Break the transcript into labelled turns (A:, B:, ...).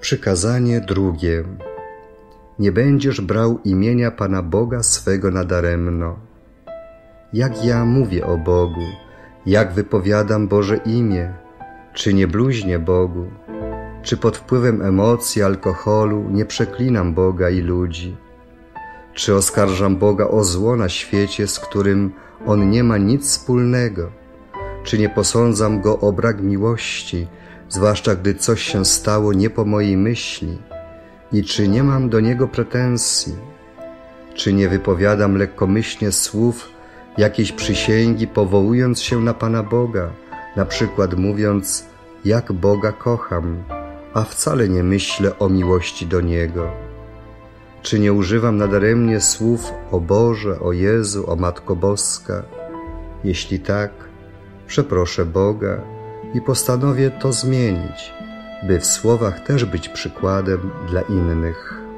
A: Przykazanie drugie. Nie będziesz brał imienia Pana Boga swego nadaremno. Jak ja mówię o Bogu, jak wypowiadam Boże imię, czy nie bluźnię Bogu, czy pod wpływem emocji, alkoholu nie przeklinam Boga i ludzi, czy oskarżam Boga o zło na świecie, z którym On nie ma nic wspólnego, czy nie posądzam Go o brak miłości, zwłaszcza gdy coś się stało nie po mojej myśli i czy nie mam do Niego pretensji, czy nie wypowiadam lekkomyślnie słów jakiejś przysięgi, powołując się na Pana Boga, na przykład mówiąc, jak Boga kocham, a wcale nie myślę o miłości do Niego. Czy nie używam nadaremnie słów o Boże, o Jezu, o Matko Boska? Jeśli tak, przeproszę Boga i postanowię to zmienić, by w słowach też być przykładem dla innych.